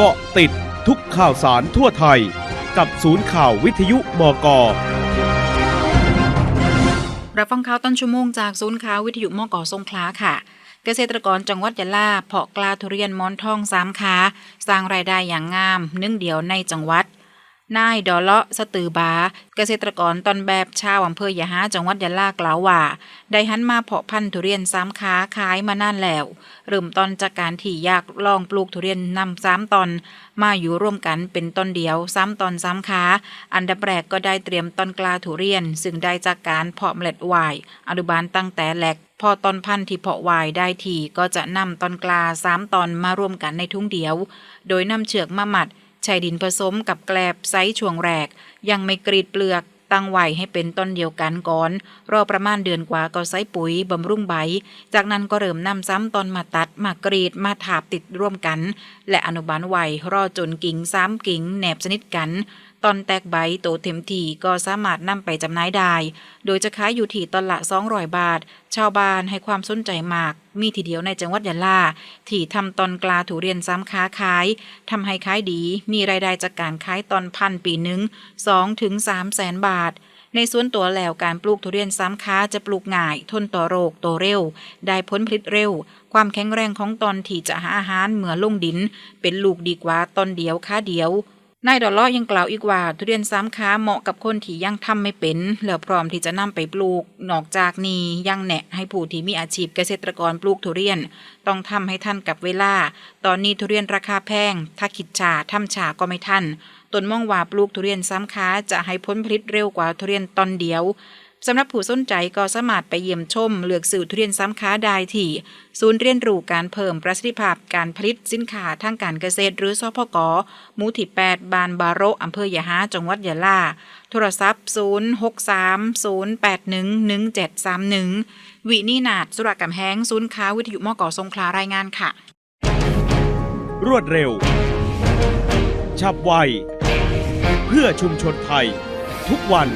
เกาะติดทุกข่าวสารทั่วไทย กับศูนย์ข่าววิทยุมกรับฟังข่าวต้นชั่วโมงจากศูนย์ข่าววิทยุมกสงขลาค่ะ เกษตรกรจังหวัดยะลาเพาะกล้าทุเรียนมอนทองสามขาสร้างรายได้อย่างงามนึ่งเดียวในจังหวัด นายดอเลาะสตือบา เกษตรกรตอนแบบชาวอำเภอยะฮาจังหวัดยะลากล่าวว่า ได้หันมาเพาะพันธุ์ทุเรียนสามขาขายมานานแล้ว เริ่มต้นจากการที่อยากลองปลูกทุเรียนนำสามตอน มาอยู่ร่วมกันเป็นต้นเดียวสามตอนสามขาอันดับแรกก็ได้เตรียมต้นกลาทุเรียน ซึ่งได้จากการเพาะเมล็ดวายอนุบาลตั้งแต่แหลกพอต้นพันธุ์ที่เพาะวายได้ทีก็จะนำต้นกลาสามตอนมารวมกันในทุ่งเดียว โดยนำเชือกมาหมัด ใช้ดินผสมกับแกลบไซส์ช่วงแรก ยังไม่กรีดเปลือกตั้งไว้ให้เป็นต้นเดียวกันก่อน รอประมาณเดือนกว่าก็ใส่ปุ๋ยบำรุงใบ จากนั้นก็เริ่มนำซ้ำตอนมาตัดมากรีดมาถาบติดร่วมกัน และอนุบาลไว้รอจนกิ่งซ้ำกิ่งแหนบสนิทกันตอนแตกใบโตเต็มทีก็สามารถนำไปจำหน่ายได้ โดยจะขายอยู่ที่ตอนละ200 บาท ชาวบ้านให้ความสนใจมาก มีทีเดียวในจังหวัดยะลา ที่ทำตอนกลาทุเรียนซ้ำค้าขาย ทำให้ขายดี มีรายได้จากการขายตอนพันปีหนึ่ง2ถึง3แสนบาทในส่วนตัวแล้วการปลูกทุเรียนซ้ำค้าจะปลูกง่าย ทนต่อโรคโตเร็ว ได้ผลผลิตเร็ว ความแข็งแรงของตอนที่จะหาอาหารเหมือลงดิน เป็นลูกดีกว่าตอนเดียวค้าเดียว นายดอลเลาะยังกล่าวอีกว่า ทุเรียนซ้ำค้าเหมาะกับคนที่ยังทำไม่เป็นแล้วพร้อมที่จะนำไปปลูก นอกจากนี้ยังแนะให้ผู้ที่มีอาชีพเกษตรกรปลูกทุเรียน ต้องทำให้ทันกับเวลา ตอนนี้ทุเรียนราคาแพง ถ้าคิดชาทำชาก็ไม่ทันตนมองว่าปลูกทุเรียนซ้ำค้าจะให้ผลผลิตเร็วกว่าทุเรียนตอนเดียว สำหรับผู้สนใจก็สามารถไปเยี่ยมชมเลือกสื่อทุเรียนซ้ำค้าได้ที่ศูนย์เรียนรู้การเพิ่มประสิทธิภาพการผลิตสินค้าทางการเกษตร หรือสพกหมู่ที่ 8 บานบาโรอำเภอยะฮาจังหวัดยะลา โทรศัพท์ 0630811731 วินีนาดสุรกำแหงศูนย์ค้าวิทยุมกสงขลารายงานค่ะ รวดเร็ว ฉับไว เพื่อชุมชนไทย ทุกวัน